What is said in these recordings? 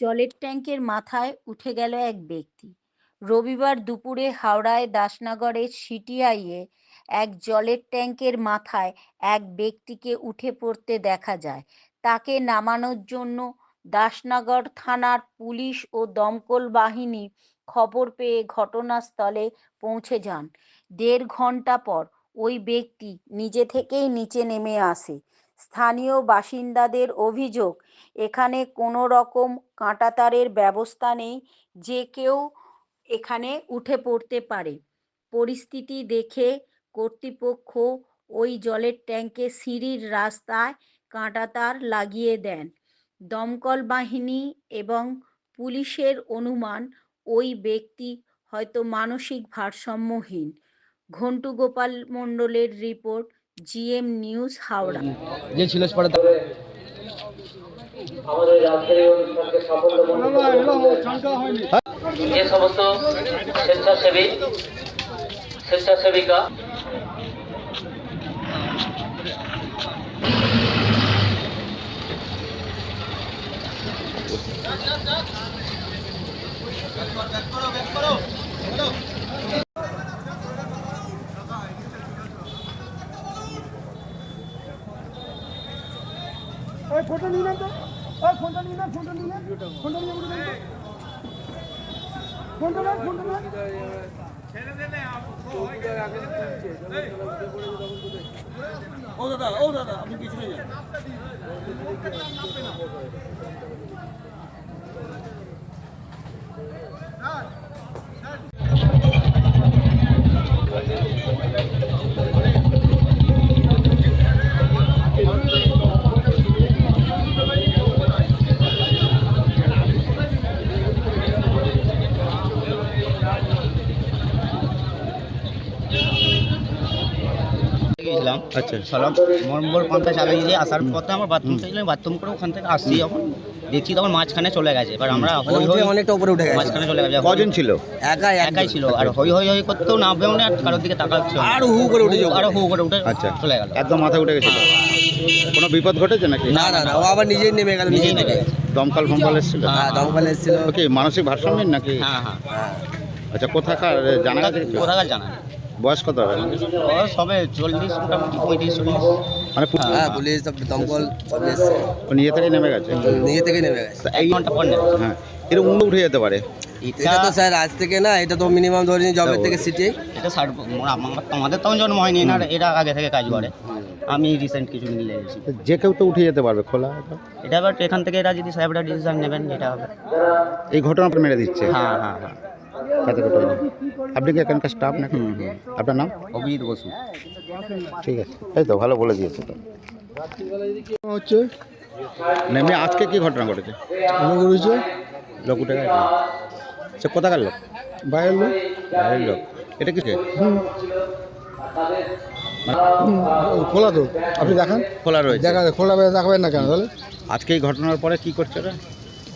জলের ট্যাঙ্কের মাথায় উঠে গেল এক ব্যক্তি। রবিবার দুপুরে হাওড়ায় দাসনগরের সিটিআইয়ে এক জলের ট্যাঙ্কের মাথায় এক ব্যক্তিকে উঠে পড়তে দেখা যায়। তাকে নামানোর জন্য দাসনগর থানার পুলিশ ও দমকল বাহিনী খবর পেয়ে ঘটনাস্থলে পৌঁছে যান। দেড় ঘণ্টা পর ওই ব্যক্তি নিজে থেকেই নিচে নেমে আসে। স্থানীয় বাসিন্দাদের অভিযোগ, এখানে কোনো রকম কাঁটাতারের ব্যবস্থা নেই, যে কেউ এখানে উঠে পড়তে পারে। পরিস্থিতি দেখে কর্তৃপক্ষ ওই জলের ট্যাঙ্কে সিঁড়ির রাস্তায় কাঁটাতার লাগিয়ে দেন। দমকল বাহিনী এবং পুলিশের অনুমান, ওই ব্যক্তি হয়তো মানসিক ভারসাম্যহীন। ঘন্টু গোপাল মণ্ডলের রিপোর্ট জিএম নিউজ হাওড়া। যে ছিল আমাদের অনুষ্ঠানকে সাফল্য যে সমস্ত স্বেচ্ছাসেবী স্বেচ্ছাসেবিকা ওই ফোনটা নিয়ে নেন তো। ওই ফোনটা নিয়ে নেন, ফোনটা নিয়ে নেন। ফোনটা নিয়ে নেন। ফোনটা নেন ফোনটা নেন। ও দাদা ও দাদা, আপনি পিছনে যান। গিয়েছিলাম আচ্ছা। সালাম আগে দিয়ে আসার পথে আমার বাথরুম চাইছিলাম বাথরুম করে ওখান থেকে আসছি যখন। দেখছি তখন মাঝখানে চলে গেছে। এবার আমরা হই হই অনেকটা উপরে উঠে গেছে। মাঝখানে চলে গেছে। কজন ছিল? একাই একাই ছিল। আর হই হই হই করতেও নামবেও না আর কারোর দিকে তাকাচ্ছিল আর হু করে উঠে যাবে। আরও হু করে উঠে আচ্ছা। চলে গেল। একদম মাথা উঠে গেছিল। কোনো বিপদ ঘটেছে নাকি? না না না ও আবার নিজেই নেমে গেল নিজেই নেমে গেছে। দমকল ফমকল এসেছিল? হ্যাঁ দমকল এসেছিল। কি মানসিক ভারসাম্য নাকি? হ্যাঁ হ্যাঁ। আচ্ছা কোথাকার জানা গেছে কোথাকার জানা। বয়স কত হবে? ও সবে চল্লিশ মোটামুটি পঁয়ত্রিশ চল্লিশ। মানে হ্যাঁ পুলিশ সব দমকল সব এসছে নিজে থেকে নেমে গেছে? নিজে থেকে নেমে গেছে। এক ঘণ্টা পর নেবে হ্যাঁ। এরকম উন্ড উঠে যেতে পারে। এটা তো স্যার আজ থেকে না এটা তো মিনিমাম ধরে নিন জবের থেকে সিটি এটা ষাট আমার- আমাদের তখন জন্ম হয়নি না এরা আগে থেকে কাজ করে। আমি রিসেন্ট কিছু লেগেছি তো যে কেউ তো উঠে যেতে পারবে খোলা এটা? এবার এখান থেকে এরা যদি সাহেবরা ডিসিশন নেবেন এটা হবে। এই ঘটনা মেরে দিচ্ছে? হ্যাঁ হ্যাঁ হ্যাঁ। আপনি কি এখানকার স্টাফ নাকি? আপনার নাম? অভিজিৎ বসু। ঠিক আছে। এই তো ভালো বলে দিয়েছে তো। হচ্ছে? না, এমনি আজকে কি ঘটনা ঘটেছে? করেছে লোক উঠে গেছে সে কোথাকার লোক? বাইরের লোক। বাইরের লোক। এটা কি হুম, ও খোলা তো। আপনি দেখান। খোলা রয়েছে। দেখা খোলা দেখাবেন না কেন তাহলে? আজকে এই ঘটনার পরে কি করছে ওরা?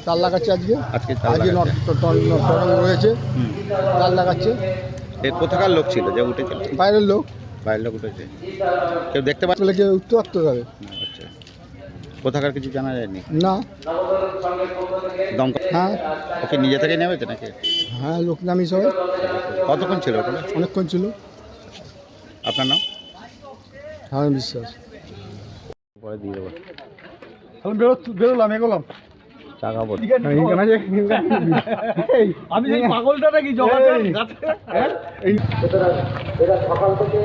তার লাগাচ্ছে আজকে আজকে আজকে নট লাগাচ্ছে। টরং রয়েছে। তার লাগাচ্ছে এ কোথাকার লোক ছিল? যে উঠেছিল? বাইরের লোক। বাইরের লোক উঠেছে। কেউ দেখতে পাচ্ছে? তাহলে কেউ উঠতে পারতো তাহলে আচ্ছা। কোথাকার কিছু জানা যায়নি? না। দমকল হ্যাঁ। ওকে নিজে থেকে নেমেছে নাকি? হ্যাঁ লোক নামি সবাই। কতক্ষণ ছিল ওখানে? অনেকক্ষণ ছিল। আপনার নাম? হ্যাঁ বিশ্বাস পরে দিয়ে দেবো আমি বেরো বেরোলাম এগোলাম। টাকা আমি এই পাগলটা নাকি জগাতে সুতরাং এরা সকাল থেকে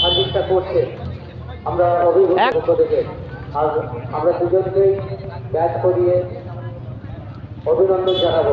সার্ভিসটা করছে। আমরা অভিভাবক পক্ষ থেকে আর আমরা দুজনকেই ব্যাচ করিয়ে অভিনন্দন জানাব।